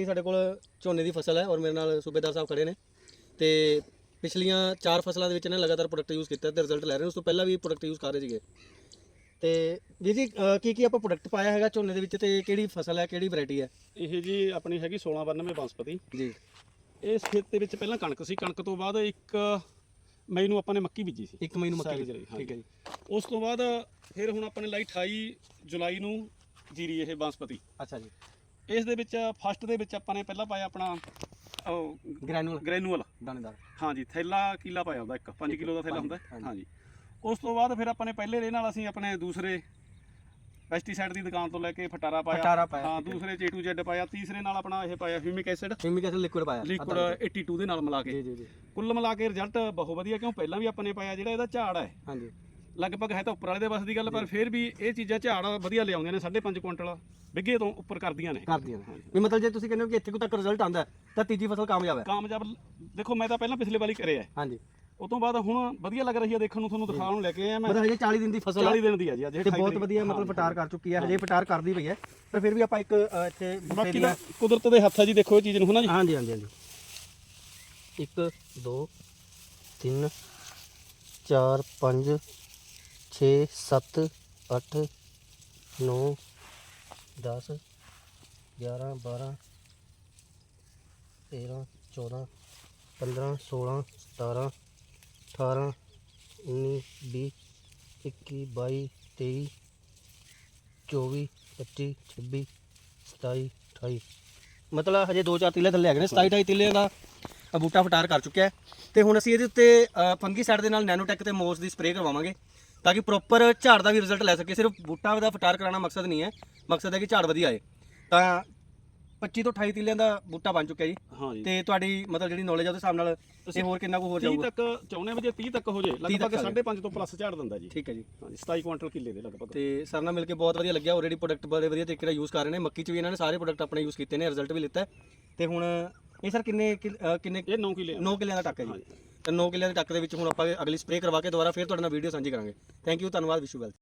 ਇਹ ਸਾਡੇ ਕੋਲ ਝੋਨੇ ਦੀ ਫਸਲ ਹੈ ਔਰ ਮੇਰੇ ਨਾਲ ਸੂਬੇਦਾਰ ਸਾਹਿਬ ਖੜੇ ਨੇ ਤੇ ਪਿਛਲੀਆਂ ਚਾਰ ਫਸਲਾਂ ਦੇ ਵਿੱਚ ਇਹਨੇ ਲਗਾਤਾਰ ਪ੍ਰੋਡਕਟ ਯੂਜ਼ ਕੀਤਾ ਤੇ ਰਿਜ਼ਲਟ ਲੈ ਰਹੇ ਨੇ। ਉਸ ਤੋਂ ਪਹਿਲਾਂ ਵੀ ਪ੍ਰੋਡਕਟ ਯੂਜ਼ ਕਰ ਰਹੇ ਸੀਗੇ। ਤੇ ਵੀਰ ਜੀ ਕੀ ਕੀ ਆਪਾਂ ਪ੍ਰੋਡਕਟ ਪਾਇਆ ਹੈਗਾ ਝੋਨੇ ਦੇ ਵਿੱਚ ਤੇ ਕਿਹੜੀ ਫਸਲ ਹੈ ਕਿਹੜੀ ਵੈਰਾਈਟੀ ਹੈ? ਇਹ ਜੀ ਆਪਣੀ ਹੈਗੀ 1692 ਬੰਸਪਤੀ ਜੀ। ਇਸ ਖੇਤ ਦੇ ਵਿੱਚ ਪਹਿਲਾਂ ਕਣਕ ਸੀ। ਕਣਕ ਤੋਂ ਬਾਅਦ ਇੱਕ ਮਈ ਨੂੰ ਆਪਾਂ ਨੇ ਮੱਕੀ ਬੀਜੀ ਸੀ। ਇੱਕ ਮਹੀਨੇ ਮੱਕੀ ਸਾਰੀ ਦੀ। ਠੀਕ ਹੈ ਜੀ। ਉਸ ਤੋਂ ਬਾਅਦ ਫਿਰ ਹੁਣ ਆਪਾਂ ਨੇ ਲਾਈ 28 ਜੁਲਾਈ ਨੂੰ ਜੀਰੀ ਇਹ ਬੰਸਪਤੀ ਅੱਛਾ ਜੀ। ਇਸ ਦੇ ਵਿੱਚ ਫਸਟ ਦੇ ਵਿੱਚ ਆਪਾਂ ਨੇ ਪਹਿਲਾਂ ਪਾਇਆ ਆਪਣਾ ਉਹ ਗ੍ਰੈਨੂਲ ਗ੍ਰੈਨੂਅਲ ਦਾਣੇਦਾਰ। ਹਾਂਜੀ ਥੈਲਾ ਕੀਲਾ ਪਾਇਆ ਹੁੰਦਾ ਇੱਕ 5 ਕਿਲੋ ਦਾ ਥੈਲਾ ਹੁੰਦਾ। ਹਾਂਜੀ। ਉਸ ਤੋਂ ਬਾਅਦ ਫਿਰ ਆਪਾਂ ਨੇ ਪਹਿਲੇ ਰੇ ਨਾਲ ਅਸੀਂ ਆਪਣੇ ਦੂਸਰੇ ਪੈਸਟੀਸਾਈਡ ਦੀ ਦੁਕਾਨ ਤੋਂ ਲੈ ਕੇ ਫਟਾਰਾ ਪਾਇਆ। ਹਾਂ। ਦੂਸਰੇ J2 Z ਪਾਇਆ ਤੀਸਰੇ ਨਾਲ ਆਪਣਾ ਇਹ ਪਾਇਆ humic acid humic acid liquid ਪਾਇਆ ਲਿਕੁਇਡ 82 ਦੇ ਨਾਲ ਮਿਲਾ ਜੀ ਕੇ। ਜੀ ਜੀ ਕੁੱਲ ਮਿਲਾ ਕੇ ਰਿਜ਼ਲਟ ਬਹੁਤ ਵਧੀਆ ਕਿਉਂ ਪਹਿਲਾਂ ਵੀ ਆਪਾਂ ਨੇ ਪਾਇਆ ਜਿਹੜਾ ਇਹਦਾ ਝਾੜ ਹੈ। ਹਾਂਜੀ। ਲਗਭਗ ਹੈ ਤਾਂ ਉੱਪਰ ਵਾਲੇ ਦੇ ਬਸ ਦੀ ਗੱਲ ਪਰ ਫਿਰ ਵੀ ਇਹ ਚੀਜ਼ਾਂ ਝਾੜ ਵਧੀਆ ਲਿਆਉਂਦੀਆਂ ਨੇ 5.5 ਕੁਇੰਟਲ ਬਿੱਗੇ ਤੋਂ ਉੱਪਰ ਕਰਦੀਆਂ ਨੇ। ਕਰਦੀਆਂ ਨੇ ਵੀ ਮਤਲਬ ਜੇ ਤੁਸੀਂ ਕਹਿੰਦੇ ਹੋ ਕਿ ਇੱਥੇ ਕੋ ਤੱਕ ਰਿਜ਼ਲਟ ਆਂਦਾ ਤਾਂ ਤੀਜੀ ਫਸਲ ਕਾਮਯਾਬ ਹੈ। ਕਾਮਯਾਬ ਦੇਖੋ ਮੈਂ ਤਾਂ ਪਹਿਲਾਂ ਪਿਛਲੇ ਵਾਰੀ ਕਰਿਆ ਹੈ। ਹਾਂਜੀ। ਤੋਂ ਬਾਅਦ ਹੁਣ ਵਧੀਆ ਲੱਗ ਰਹੀ ਹੈ ਦੇਖਣ ਨੂੰ ਤੁਹਾਨੂੰ ਦਿਖਾਉਣ ਨੂੰ ਲੈ ਕੇ ਆਇਆ ਮੈਂ। ਮਤਲਬ ਹਜੇ 40 ਦਿਨ ਦੀ ਫਸਲ ਹੈ 40 ਦਿਨ ਦੀ ਹੈ ਜੀ ਅੱਜ ਇਹ ਤੇ 28 ਬਹੁਤ। ਵਧੀਆ ਮਤਲਬ ਫਟਾਰ ਕਰ ਚੁੱਕੀ ਹੈ ਹਜੇ ਫਟਾਰ ਕਰਦੀ ਪਈ ਹੈ। ਪਰ ਫਿਰ ਵੀ ਆਪਾਂ ਇੱਕ ਇੱਥੇ ਬਾਕੀ ਤਾਂ ਕੁਦਰਤ ਦੇ ਹੱਥ ਹੈ ਜੀ ਦੇਖੋ ਇਹ ਚੀਜ਼ ਨੂੰ ਹਨਾ ਜੀ? ਹਾਂਜੀ ਹਾਂਜੀ ਹਾਂਜੀ। 1 2 3 4 5 6 7 8 9 10 11 12 13 14 15 16 17 18 19 20 21 22 23 24 25 26 27 28 ਮਤਲਬ ਹਜੇ 2-4 ਤਿੱਲੇ ਥੱਲੇ ਹੈਗੇ ਨੇ 27 28 ਤਿੱਲੇ ਦਾ ਬੂਟਾ ਫਟਾਰ ਕਰ ਚੁੱਕਿਆ ਹੈ। ਤੇ ਹੁਣ ਅਸੀਂ ਇਹਦੇ ਉੱਤੇ ਫੰਗੀਸਾਈਡ ਦੇ ਨਾਲ ਨੈਨੋਟੈਕ ਤੇ ਮੋਸ ਦੀ ਸਪਰੇਅ ਕਰਵਾਵਾਂਗੇ। ਤਾਂ ਕਿ ਪ੍ਰੋਪਰ ਝਾੜ ਦਾ ਵੀ ਰਿਜ਼ਲਟ ਲੈ ਸਕੀਏ ਸਿਰਫ ਬੂਟਾ ਦਾ ਫਟਾਰ ਕਰਾਉਣਾ ਮਕਸਦ ਨਹੀਂ ਹੈ। ਮਕਸਦ ਹੈ ਕਿ ਝਾੜ ਵਧੀਆ ਆਏ। ਤਾਂ 25 ਤੋਂ 28 ਤਿੱਲਿਆਂ ਦਾ ਬੂਟਾ ਬਣ ਚੁੱਕਿਆ ਜੀ। ਹਾਂ ਜੀ। ਤੇ ਤੁਹਾਡੀ ਮਤਲਬ ਜਿਹੜੀ ਨੌਲੇਜ ਆ ਉਹਦੇ ਹਿਸਾਬ ਨਾਲ ਇਹ ਹੋਰ ਕਿੰਨਾ ਕੁ ਹੋਰ 30 ਜਾਊਗਾ? ਤੱਕ ਚਾਹੁੰਦੇ ਵੀ ਜੇ 30 ਤੱਕ ਹੋ ਜੇ। ਲਗਭਗ ਤੱਕ ਆ ਜਾਏ। 5.5 ਤੋਂ ਪਲੱਸ ਝਾੜ ਦਿੰਦਾ ਜੀ। ਠੀਕ ਹੈ ਜੀ। ਹਾਂਜੀ 27 ਕੁਇੰਟਲ ਕਿੱਲੇ ਦੇ ਲਗਭਗ। ਤੇ ਸਰ ਨਾਲ ਮਿਲ ਕੇ ਬਹੁਤ ਵਧੀਆ ਲੱਗਿਆ। ਆਲਰੇਡੀ ਪ੍ਰੋਡਕਟ ਬੜੇ ਵਧੀਆ ਤਰੀਕੇ ਨਾਲ ਯੂਜ਼ ਕਰ ਰਹੇ ਨੇ। ਮੱਕੀ 'ਚ ਵੀ ਇਹਨਾਂ ਨੇ ਸਾਰੇ ਪ੍ਰੋਡਕਟ ਆਪਣੇ ਯੂਜ਼ ਕੀਤੇ ਨੇ। ਰਿਜ਼ਲਟ ਵੀ ਲਿੱਤਾ ਹੈ। ਤੇ ਹੁਣ ਇਹ ਸਰ ਕਿੰਨੇ ਕਿੱਲ- ਅ, ਕਿੰਨੇ ਇਹ 9 ਕਿੱਲੇ 9 ਕਿੱਲਿਆਂ ਦਾ ਟੱਕ ਹੈ ਜੀ। ਤੇ 9 ਕਿੱਲਿਆਂ ਦੇ ਟੱਕ ਦੇ ਵਿੱਚ ਹੁਣ ਆਪਾਂ ਅਗਲੀ ਸਪਰੇਅ ਕਰਵਾ ਕੇ ਦੁਬਾਰਾ ਫਿਰ ਤੁਹਾਡੇ ਨਾਲ ਵੀਡੀਓ ਸਾਂਝੀ ਕਰਾਂਗੇ। ਥੈਂਕ ਯੂ ਧੰਨਵਾਦ ਵਿਸ਼ੂ ਵੈਲ